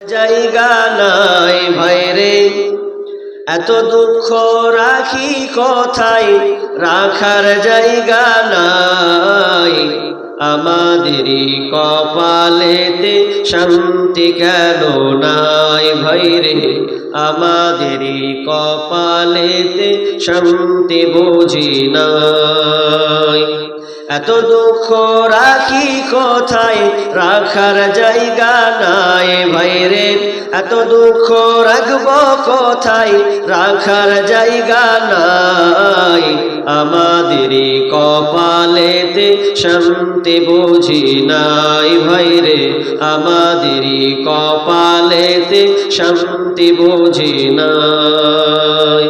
জায়গা নাই ভাইরে এত দুঃখ রাখি কথাই রাখার জায়গা নাই। আমাদেরই কপালেতে শান্তি কেন নাই ভাইরে আমাদেরই কপালেতে শান্তি বুঝি নাই এত দুঃখ রাখি কোথায়? রাখার জায়গা নাই ভাইরে। এত দুঃখ রাখব কোথায়? রাখার জায়গা নাই। আমাদেরই কপালেতে শান্তি বুঝি নাই ভাইরে। আমাদেরই কপালেতে শান্তি বুঝি নাই।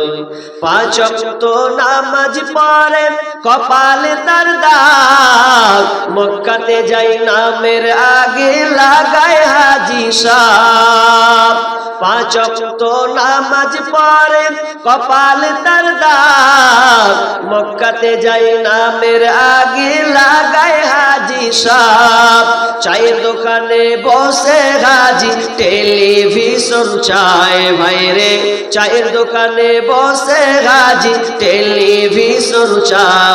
পাঁচক তো নামাজ পড়ে কপালে তার দাগ। মক্কাতে যাই নামের আগে লাগায় হাজি সাহ। পাঁচ তো নামাজ পড়ে, কপালে তার দাগ। মক্কাতে যাই নামের আগে লাগায় হাজি সাহ। চায়ের দোকানে বসে হাজি, টেলিভিশন চায় ভাইরে চায়ের দোকানে বসে হাজি, টেলিভিশন চায়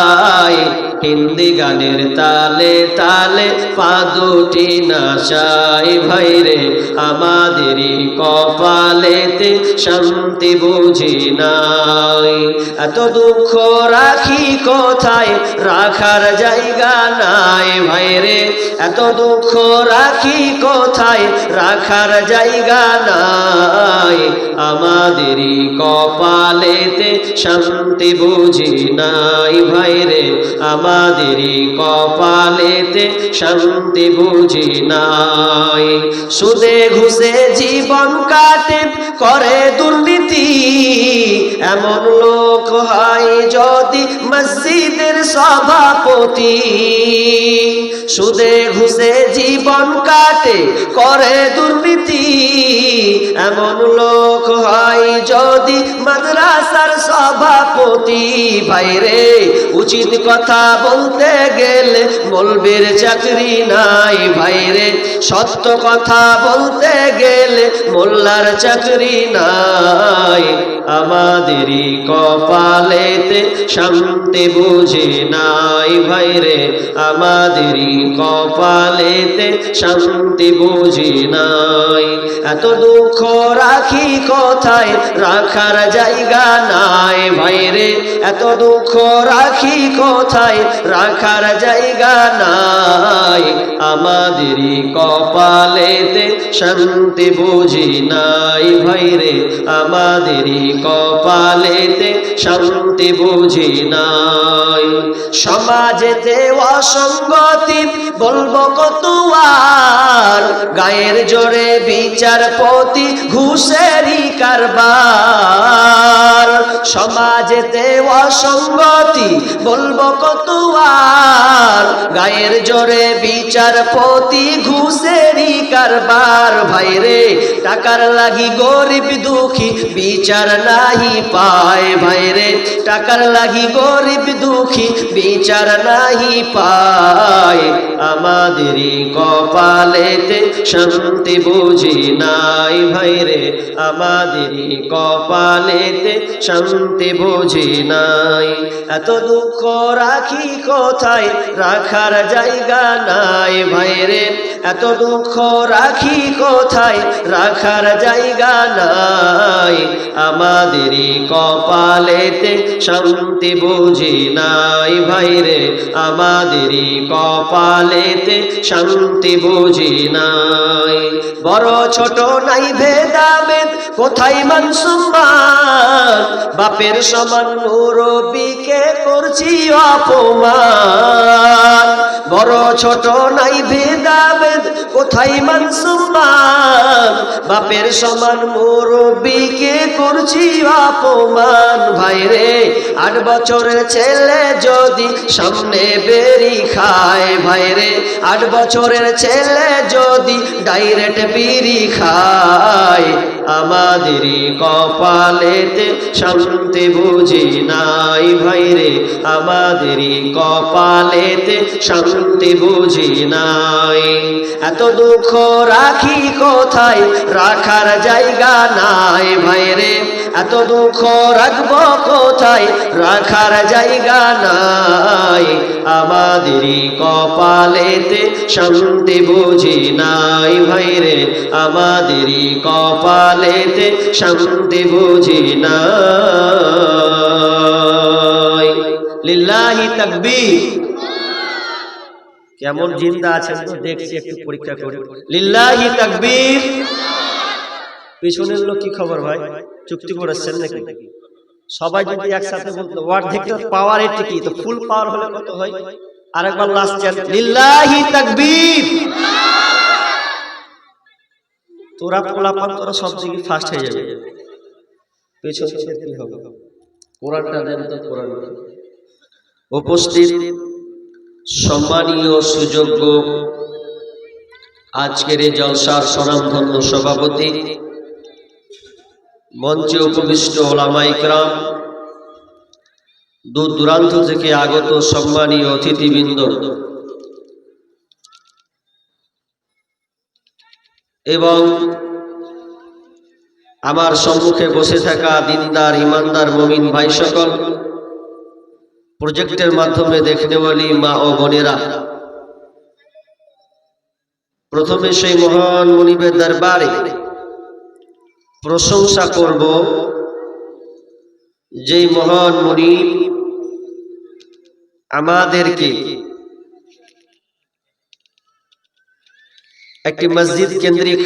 হিন্দি গানের তালে তালে পা দুটি নাচাই। ভাইরে, আমাদেরই কপালেতে শান্তি বুঝি নাই। এত দুঃখ রাখি কোথায়? রাখার জায়গা নাই। ভাইরে, এত দুঃখ রাখি কোথায়? রাখার জায়গা নাই। আমাদেরই কপালেতে শান্তি বুঝি নাই। ভাইরে আমাদেরই কপালেতে শান্তি বুঝি নাই। সুদে ঘুষে জীবন কাটে, করে দুর্নীতি। এমন লোক হয় যদি মসজিদের সভাপতি। সুদে ঘুষে জীবন কাটে, করে দুর্নীতি। এমন লোক হয় যদি মাদ্রাসার সভাপতি ভাইরে উচিত কথা বলতে গেলে বলবের চাকরি নাই ভাইরে সত্য কথা বলতে গেলে মোল্লার চাকরি নাই। আমাদেরই কপালেতে শান্তি বুঝি নাই ভাইরে আমাদেরই কপালেতে শান্তি বুঝি নাই। এত দুঃখ রাখি কোথায় রাখার জায়গা নাই ভাইরে এত দুঃখ রাখি কোথায়? রাখার জায়গা নাই। আমাদেরই কপালেতে শান্তি বুঝি নাই ভাইরে আমাদেরই কপালেতে শান্তি বুঝি নাই। সমাজেতে অসঙ্গতি বলব কত আর গায়ের জোরে বিচারপতি ঘুষেরই কারবার সমাজেতে অসঙ্গতি বলব কতুয়া গায়ের জোরে বিচারপতি ঘুষেরই কারবার। ভাইরে, টাকার লাগি গরিব দুঃখী, বিচার নাহি পায়। ভাইরে, টাকার লাগি গরিব দুঃখী, বিচার নাহি পায়। আমাদেরই কপালেতে শান্তি বুঝি নাই। ভাইরে, আমাদেরই কপালেতে শান্তি বুঝি নাই। এত দুঃখ রাখি কোথায়? রাখার জায়গা নাই ভাইরে। এত দুঃখ রাখি কোথায়? রাখার জায়গা নাই। আমাদেরই কপালেতে শান্তি বুঝি নাই ভাইরে। আমাদেরই কপালেতে শান্তি বুঝি নাই। বড় ছোট নাই ভেদাভেদ, কোথায় মান? বাপের সমান মুরবিকে করছি অপমান। বড় ছোট নাই ভেদাভেদ, কোথায় মান সম্মান বাপের সমান মুরবিকে করছি অপমান। ভাইরে, আট বছরের ছেলে যদি সামনে বেরি খায়, ভাইরে, আট বছরের ছেলে যদি ডাইরেক্ট বিড়ি খায়। আমাদেরই কপালেতে শান্তি বুঝি নাই, ভাইরে আমাদেরই কপালেতে শান্তি বুঝি নাই। এত দুঃখ রাখি কোথায়? রাখার জায়গা নাই ভাইরে। এত দুঃখ রাখব কোথায়? রাখার জায়গা নাই। আমাদেরই কপালেতে শান্তি বুঝি নাই ভাইরে। আমাদেরই কপালেতে শান্তি বুঝি নাই। লিল্লাহি তাকবীর। কেমন জিন্দা আছেন তো দেখছি একটু পরীক্ষা করি লিল্লাহি তাকবীর। পিছনের লোক কি খবর ভাই? চুক্তি করেছেন নাকি? সবাই যদি একসাথে বলতো অর্ধেক পাওয়ার এটি কি তো ফুল পাওয়ার হলে কত হয়? আরেকবার লাস্ট চান লিল্লাহি তাকবীর। তোরা পোলাপান তোরা সব দিকে ফার্স্ট হয়ে যাবে। পেছন কি হবে? কোরআনটা দেন তো কোরআন। উপস্থিত সম্মানীয় সুযোগ্য আজকের এই জলসার স্বনামধন্য সভাপতি, মঞ্চে উপবিষ্ট ওলামাইকরাম দূর দূরান্ত থেকে আগত সম্মানীয় অতিথিবৃন্দ। এবং আমার সম্মুখে বসে থাকা দিনদার, ইমানদার, মমিন ভাই সকল প্রজেক্টের মাধ্যমে দেখনেওয়ালি মা ও বোনেরা। প্রথমে সেই মহান মনিবের দরবারে প্রশংসা করব যেই মহান মনিব আমাদেরকে একটি মসজিদ কেন্দ্রিক,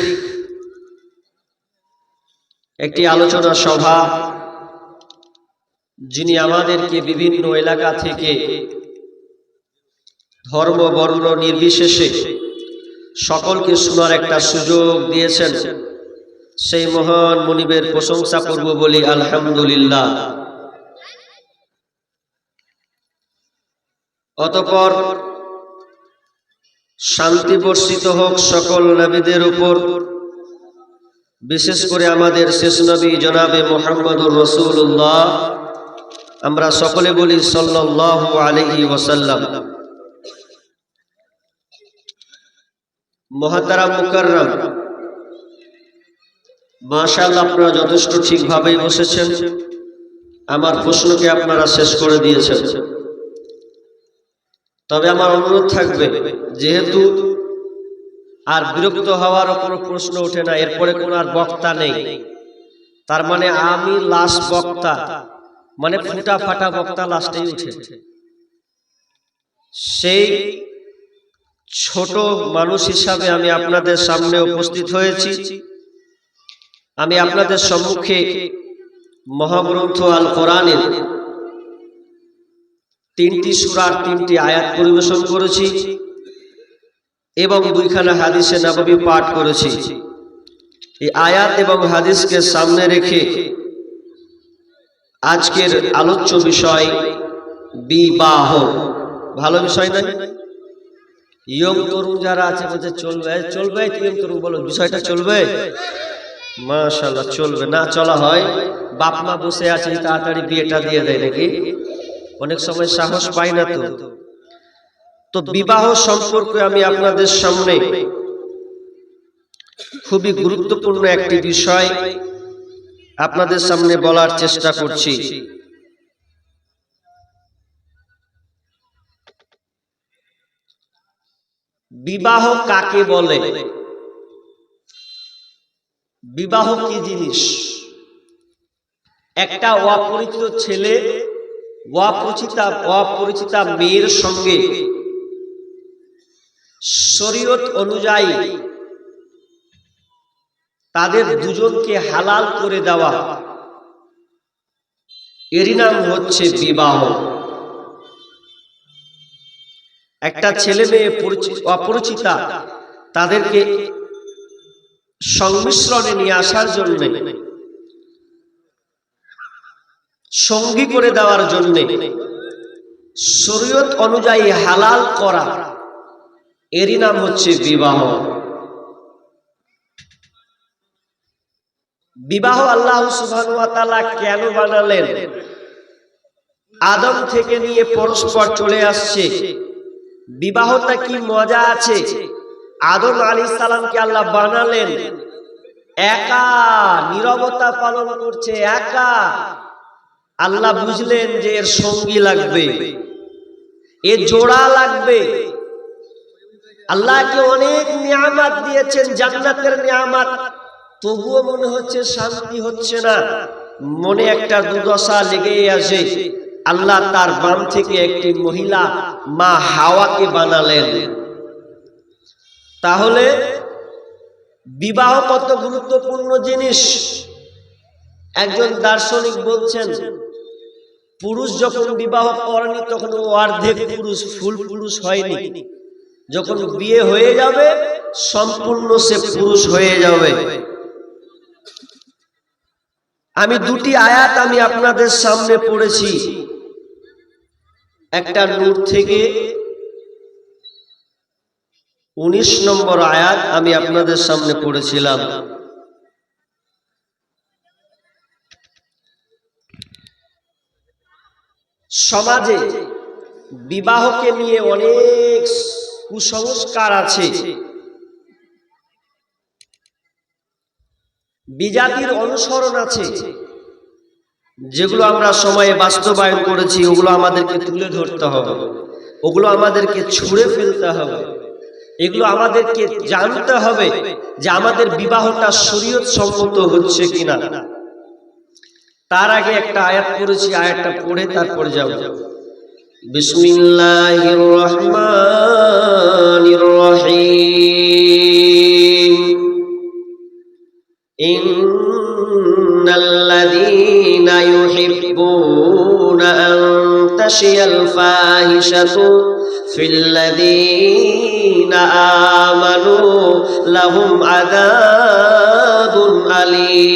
একটি আলোচনা সভা যিনি আমাদেরকে বিভিন্ন এলাকা থেকে ধর্ম, বর্ণ নির্বিশেষে সকলকে শোনার একটা সুযোগ দিয়েছেন, সেই মহান মনিবের প্রশংসা করব বলি আলহামদুলিল্লাহ। অতপর শান্তি বর্ষিত হোক সকল নবীদের উপর, বিশেষ করে আমাদের শেষ নবী জনাবে মোহাম্মদুর রসুল্লাহ আমরা সকলে বলি সাল্লাহ আলহি ওসাল্লাম মহাতারা মুকাররাম মাশাল আপনারা যথেষ্ট ঠিকভাবেই বসেছেন। আমার প্রশ্নকে আপনারা শেষ করে দিয়েছেন। তবে আমার অনুরোধ থাকবে, যেহেতু আর বিরক্ত হওয়ারও কোনো প্রশ্ন ওঠে না, এরপরে কোন আর বক্তা নেই। তার মানে আমি লাস্ট বক্তা। মানে ফুটা ফাটা বক্তা লাস্টেই উঠে। সেই ছোট মানুষ হিসাবে আমি আপনাদের সামনে উপস্থিত হয়েছি। আমি আপনাদের সম্মুখে মহাগ্রন্থ আল কোরআনের তিনটি সুরার তিনটি আয়াত পরিবেশন করেছি এবং দুইখানা হাদিসে নববী পাঠ করেছি। এই আয়াত এবং হাদিসকে সামনে রেখে আজকের আলোচ্য বিষয় বিবাহ। ভালো বিষয় নয়? ইয়ং তরুণ যারা আছে, বলছে চলবে। চলবে ইয়ং তরুণ, বলো, বিষয়টা চলবে? মাশাল্লাহ চলবে। না, চলা হয়। বাপ মা বসে আছে তাড়াতাড়ি বিয়েটা দিয়ে দেয় নাকি? অনেক সময় সাহস পাই না তো। তো বিবাহ সম্পর্কে আমি আপনাদের সামনে খুবই গুরুত্বপূর্ণ একটি বিষয় আপনাদের সামনে বলার চেষ্টা করছি। বিবাহ কাকে বলে? বিবাহ কি জিনিস? একটা অপরিচিত ছেলে, অপরিচিতা অপরিচিতা মেয়ের সঙ্গে শরীয়ত অনুযায়ী তাদের দুজনকে হালাল করে দেওয়া। এরই নাম হচ্ছে বিবাহ। একটা ছেলে মেয়ে অপরিচিতা, তাদেরকে সংমিশ্রণে নিয়ে আসার জন্য, সঙ্গী করে দেওয়ার জন্য, শরীয়ত অনুযায়ী হালাল করা, এরই নাম হচ্ছে বিবাহ। বিবাহ আল্লাহ কেন বানালেন? আদম থেকে নিয়ে পরস্পর চলে আসছে। বিবাহটা কি মজা আছে? আদম আলী সালামকে আল্লাহ বানালেন। একা, নীরবতা পালন করছে, একা। আল্লাহ বুঝলেন যে এর সঙ্গী লাগবে। এ জোড়া লাগবে। আল্লাহকে অনেক নিয়ামাত দিয়েছেন, জান্নাতের নিয়ামাত। তবুও মনে হচ্ছে শান্তি হচ্ছে না। মনে একটা দুর্দশা লেগেই আসে আল্লাহ তার বাম থেকে একটি মহিলা মা হাওয়াকে বানালেন। তাহলে বিবাহ কত গুরুত্বপূর্ণ জিনিস? একজন দার্শনিক বলছেন, পুরুষ যখন বিবাহ করেনি তখন অর্ধেক পুরুষ, ফুল পুরুষ হয়নি। যখন বিয়ে হয়ে যাবে, সম্পূর্ণ সে পুরুষ হয়ে যাবে। আমি দুটি আয়াত আমি আপনাদের সামনে পড়েছি। একটা নূর থেকে উনিশ নম্বর আয়াত আমি আপনাদের সামনে পড়েছিলাম। সমাজে বিবাহকে নিয়ে অনেক কুসংস্কার আছে। বিজাতির অনুসরণ আছে। যেগুলো আমরা সময়ে বাস্তবায়ন করেছি, ওগুলো আমাদেরকে তুলে ধরতে হবে। ওগুলো আমাদেরকে ছুঁড়ে ফেলতে হবে। এগুলো আমাদেরকে জানতে হবে যে আমাদের বিবাহটা শরীয়ত সম্মত হচ্ছে কিনা। তার আগে একটা আয়াত পড়েছি, আয়াতটা পড়ে তারপরে যাব। বিসমিল্লাহির রহমানির الفاحشة في الذين آمنوا لهم عذاب أليم.